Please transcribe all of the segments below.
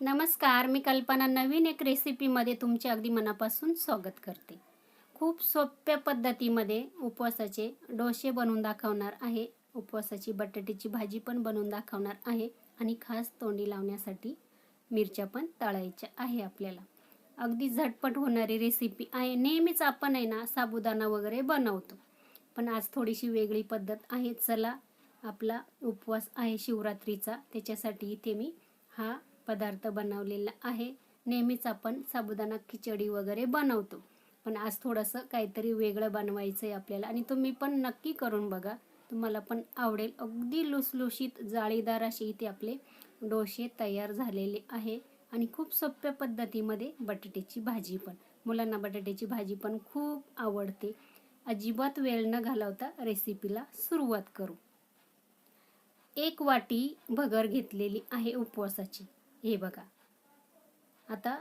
नमस्कार मी कल्पना नवीन एक रेसिपीमध्ये तुमचे अगदी मनापासून स्वागत करते. खूप सोप्या पद्धतीमध्ये उपवासाचे डोसे बनवून दाखवणार आहे. उपवासाची बटाट्याची भाजी पण बनवून दाखवणार आहे. आणि खास तोंडी लावण्यासाठी मिरच्या पण तळायच्या आहे आपल्याला. अगदी झटपट होणारी रेसिपी आहे. नेहमीच आपण आहे ना साबुदाणा वगैरे बनवतो. पण आज थोडीशी वेगळी पद्धत आहे. चला आपला उपवास आहे शिवरात्रीचा. त्याच्यासाठी इथे मी हा पदार्थ बनवलेला आहे. नेहमीच आपण साबुदाणा खिचडी वगैरे बनवतो. पण आज थोडंसं काहीतरी वेगळं बनवायचं आहे आपल्याला आणि तुम्ही पण नक्की करून बघा. तुम्हाला पण आवडेल. अगदी लुसलुशीत जाळीदार असे इथे आपले डोसे तयार झालेले आहे. आणि खूप सोप्या पद्धतीमध्ये बटाट्याची भाजी पण. मुलांना बटाट्याची भाजी पण खूप आवडते. अजिबात वेळ न घालवता रेसिपीला सुरुवात करू. एक वाटी भगर घेतलेली आहे उपवासाची. हे बघा. आता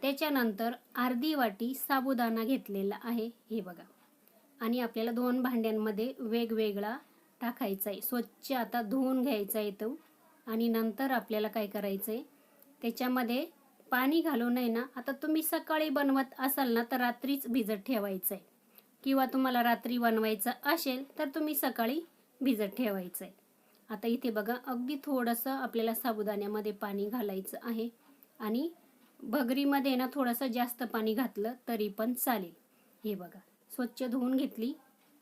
त्याच्यानंतर अर्धी वाटी साबुदाणा घेतलेला आहे हे बघा. आणि आपल्याला दोन भांड्यांमध्ये वेगवेगळा टाकायचा आहे स्वच्छ आता धुवून घ्यायचा आहे तो. आणि नंतर आपल्याला काय करायचं आहे त्याच्यामध्ये पाणी घालून आहे ना आता तुम्ही सकाळी बनवत असाल ना तर रात्रीच भिजत ठेवायचं आहे किंवा तुम्हाला रात्री बनवायचं असेल तर तुम्ही सकाळी भिजत ठेवायचं आहे आता इथे बघा अगदी थोडंसं आपल्याला साबुदाण्यामध्ये पाणी घालायचं आहे. आणि भगरीमध्ये ना थोडंसं जास्त पाणी घातलं तरी पण चालेल. हे बघा स्वच्छ धुवून घेतली.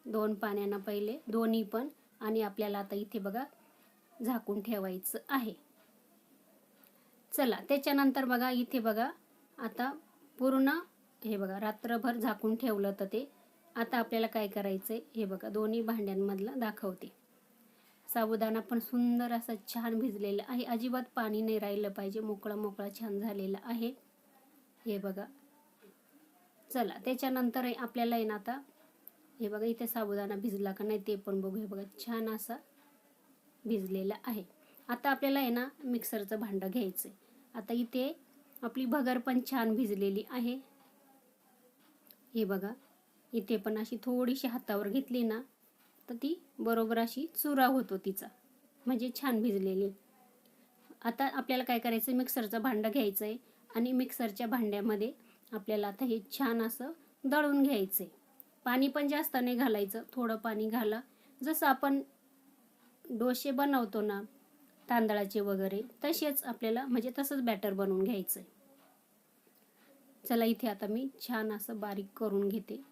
दोन पाण्यानं पहिले दोन्ही पण. आणि आपल्याला आता इथे बघा झाकून ठेवायचं आहे. चला त्याच्यानंतर बघा इथे बघा आता पूर्ण हे बघा रात्रभर झाकून ठेवलं तर ते. आता आपल्याला काय करायचं आहे हे बघा दोन्ही भांड्यांमधलं दाखवते. साबुदाणा पण सुंदर असा छान भिजलेला आहे. अजिबात पाणी नाही राहिलं पाहिजे. मोकळा मोकळा छान झालेला आहे. हे बघा. चला त्याच्यानंतर आहे आपल्याला आहे ना आता हे बघा इथे साबुदाणा भिजला का नाही ते पण बघू हे बघा छान असा भिजलेला आहे. आता आपल्याला आहे ना मिक्सरचं भांडं घ्यायचं आता इथे आपली भगर पण छान भिजलेली आहे. हे बघा इथे पण अशी थोडीशी हातावर घेतली ना तर ती बरोबर अशी चुरा होतो तिचा. म्हणजे छान भिजलेली. आता आपल्याला काय करायचं मिक्सरचं भांडं घ्यायचं आहे आणि मिक्सरच्या भांड्यामध्ये आपल्याला आता हे छान असं दळून घ्यायचं आहे पाणी पण जास्त नाही घालायचं. थोडं पाणी घाला. जसं आपण डोसे बनवतो ना तांदळाचे वगैरे तसेच आपल्याला म्हणजे तसंच बॅटर बनवून घ्यायचं आहे चला इथे आता मी छान असं बारीक करून घेते.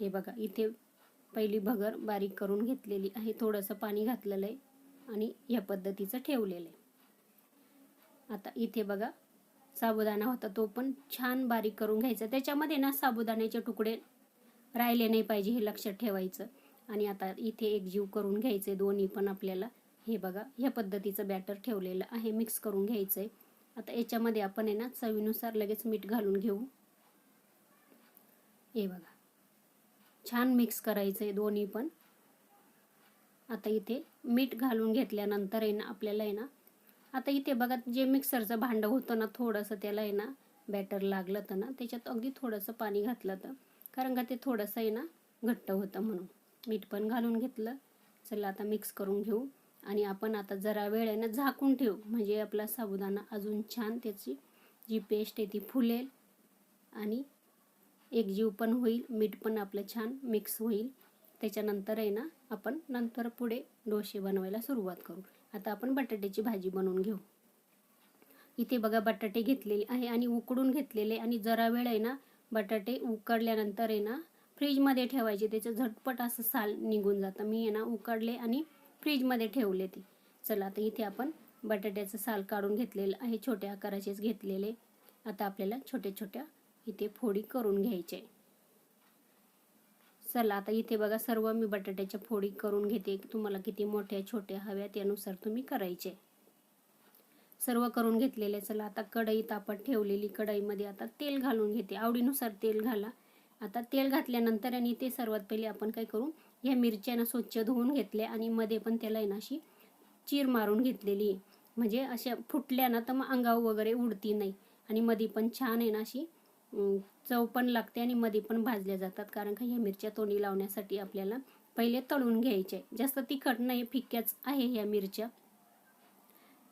हे बघा इथे पहिली भगर बारीक करून घेतलेली आहे. थोडंसं पाणी घातलेलं आहे आणि या पद्धतीचं ठेवलेलं आहे आता इथे बघा साबुदाणा होता तो पण छान बारीक करून घ्यायचा. त्याच्यामध्ये ना साबुदाण्याचे तुकडे राहिले नाही पाहिजे हे लक्षात ठेवायचं. आणि आता इथे एक जीव करून घ्यायचे दोन्ही पण आपल्याला. हे बघा ह्या पद्धतीचं बॅटर ठेवलेलं आहे मिक्स करून घ्यायचं आहे आता याच्यामध्ये आपण आहे ना चवीनुसार लगेच मीठ घालून घेऊ. हे बघा. छान मिक्स करायचं आहे दोन्ही पण. आता इथे मीठ घालून घेतल्यानंतर आहे ना आपल्याला आहे ना आता इथे बघा जे मिक्सरचं भांडं होतं ना थोडंसं त्याला आहे ना बॅटर लागलं तर ना त्याच्यात अगदी थोडंसं पाणी घातलं तर कारण का ते थोडंसं आहे ना घट्ट होतं म्हणून. मीठ पण घालून घेतलं. चला आता मिक्स करून घेऊ. आणि आपण आता जरा वेळ आहे ना झाकून ठेवू. म्हणजे आपला साबुदाणा अजून छान त्याची जी पेस्ट आहे ती फुलेल. आणि एक जीव पण होईल मीठ पण आपलं छान मिक्स होईल. त्याच्यानंतर आहे ना आपण नंतर पुढे डोसे बनवायला सुरुवात करू. आता आपण बटाट्याची भाजी बनवून घेऊ. इथे बघा बटाटे घेतलेले आहे आणि उकडून घेतलेले आणि जरा वेळ आहे ना बटाटे उकडल्यानंतर आहे ना फ्रीजमध्ये ठेवायचे. त्याचं झटपट असं साल निघून जातं. मी आहे ना उकडले आणि फ्रीजमध्ये ठेवले ते. चला आता इथे आपण बटाट्याचं साल काढून घेतलेलं आहे. छोट्या आकाराचेच घेतलेले. आता आपल्याला छोट्या छोट्या इथे फोडी करून घ्यायचे. चला आता इथे बघा सर्व मी बटाट्याच्या फोडी करून घेते. तुम्हाला किती मोठ्या छोट्या हव्या त्यानुसार तुम्ही करायचे. सर्व करून घेतलेले. चला आता कढई तापत ठेवलेली कढईमध्ये आता तेल घालून घेते. आवडीनुसार तेल घाला. आता तेल घातल्यानंतर आणि ते सर्वात पहिले आपण काय करू ह्या मिरच्यानं स्वच्छ धुवून घेतले आणि मध्ये पण त्याला आहे ना अशी चीर मारून घेतलेली. म्हणजे अशा फुटल्या ना तर मग अंगावर वगैरे उडती नाही. आणि मध्ये पण छान आहे ना अशी चव पण लागते आणि मध्ये पण भाजल्या जातात. कारण का ह्या मिरच्या तोंडी लावण्यासाठी आपल्याला पहिले तळून घ्यायचे जास्त तिखट नाही फिक्याच आहे ह्या मिरच्या.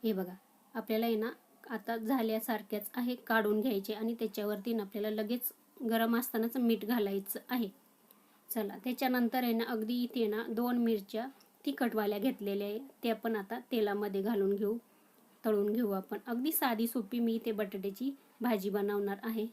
हे बघा आपल्याला आहे ना आता झाल्यासारख्याच आहे काढून घ्यायचे आणि त्याच्यावरती ना आपल्याला लगेच गरम असतानाच मीठ घालायचं आहे. चला त्याच्यानंतर आहे ना अगदी इथे ना दोन मिरच्या तिखटवाल्या घेतलेल्या आहे. त्या पण आता तेलामध्ये घालून घेऊ तळून घेऊ आपण. अगदी साधी सोपी मी इथे बटाट्याची भाजी बनवणार आहे.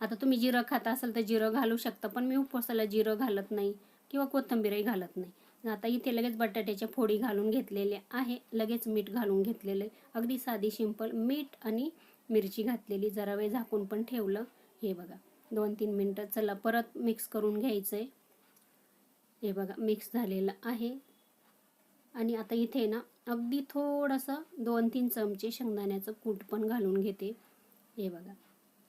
आता तुम्ही जिरं खाता असाल तर जिरं घालू शकता पण मी उपवासाला जिरं घालत नाही किंवा कोथिंबीरही घालत नाही. आता इथे लगेच बटाट्याच्या फोडी घालून घेतलेल्या आहे लगेच मीठ घालून घेतलेलं. आहे अगदी साधी सिंपल मीठ आणि मिरची घातलेली जरा वेळ झाकून पण ठेवलं. हे बघा दोन तीन मिनटं चला परत मिक्स करून घ्यायचं आहे हे बघा मिक्स झालेलं आहे. आणि आता इथे ना अगदी थोडंसं दोन तीन चमचे शेंगदाण्याचं कूट पण घालून घेते. हे बघा.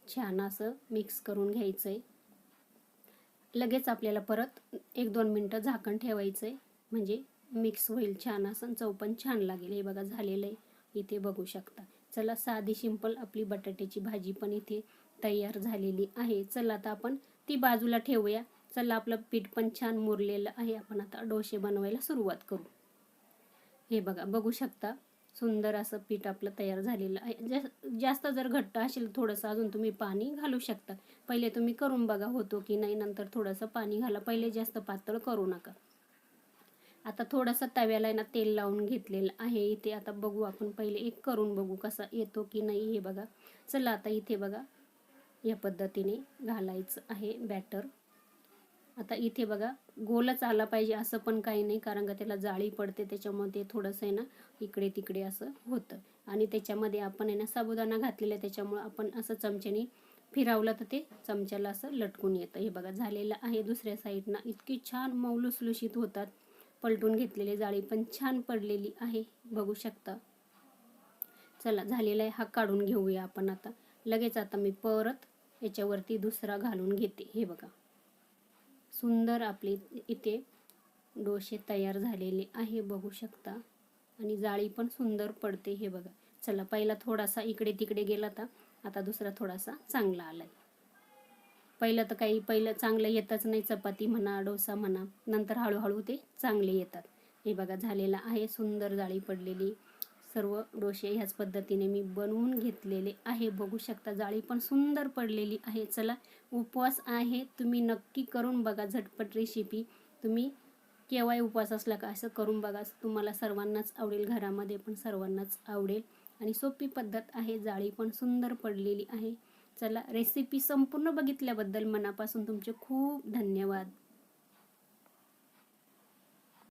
छान असं मिक्स करून घ्यायचं आहे लगेच आपल्याला परत एक दोन मिनटं झाकण ठेवायचं आहे म्हणजे मिक्स होईल छान असं चव पण छान लागेल. हे बघा झालेलं आहे. इथे बघू शकता. चला साधी सिंपल आपली बटाट्याची भाजी पण इथे तयार झालेली आहे. चला आता आपण ती बाजूला ठेवूया. चला आपलं पीठ पण छान मुरलेलं आहे. आपण आता डोसे बनवायला सुरुवात करू. हे बघा बघू शकता. सुंदर असं पीठ आपलं तयार झालेलं आहे. जास्त जास्त जर घट्ट असेल थोडंसं अजून तुम्ही पाणी घालू शकता. पहिले तुम्ही करून बघा होतो की नाही नंतर थोडंसं पाणी घाला. पहिले जास्त पातळ करू नका. आता थोडंसं तव्याला आहे ना तेल लावून घेतलेलं आहे. इथे आता बघू आपण पहिले एक करून बघू कसा येतो की नाही हे बघा. चला आता इथे बघा या पद्धतीने घालायचं आहे बॅटर आता इथे बघा गोलच आला पाहिजे असं पण काही नाही कारण का त्याला जाळी पडते त्याच्यामुळे ते थोडंसं आहे ना इकडे तिकडे असं होतं. आणि त्याच्यामध्ये आपण आहे ना साबुदाणा घातलेला आहे त्याच्यामुळं आपण असं चमच्याने फिरावलं तर ते चमच्याला असं लटकून येतं. हे बघा झालेलं आहे दुसऱ्या साईडनं. इतकी छान मौलुसलुशीत होतात. पलटून घेतलेली जाळी पण छान पडलेली आहे. बघू शकता. चला झालेला आहे हा काढून घेऊया आपण आता. लगेच आता मी परत याच्यावरती दुसरा घालून घेते. हे बघा. सुंदर आपले इथे डोसे तयार झालेले आहे बघू शकता. आणि जाळी पण सुंदर पडते हे बघा. चला पहिला थोडासा इकडे तिकडे गेला तर आता दुसरा थोडासा चांगला आलाय. पहिलं तर काही पहिलं चांगलं येतच नाही चपाती म्हणा डोसा म्हणा. नंतर हळूहळू ते चांगले येतात. हे बघा झालेलं आहे सुंदर जाळी पडलेली. सर्व डोसे ह्याच पद्धतीने मी बनवून घेतलेले आहे. बघू शकता जाळी पण सुंदर पडलेली आहे. चला उपवास आहे. तुम्ही नक्की करून बघा झटपट रेसिपी तुम्ही केव्हाही उपवास असला का असं करून बघा. तुम्हाला सर्वांनाच आवडेल घरामध्ये पण सर्वांनाच आवडेल. आणि सोपी पद्धत आहे. जाळी पण सुंदर पडलेली आहे. चला रेसिपी संपूर्ण बघितल्याबद्दल मनापासून तुमचे खूप धन्यवाद.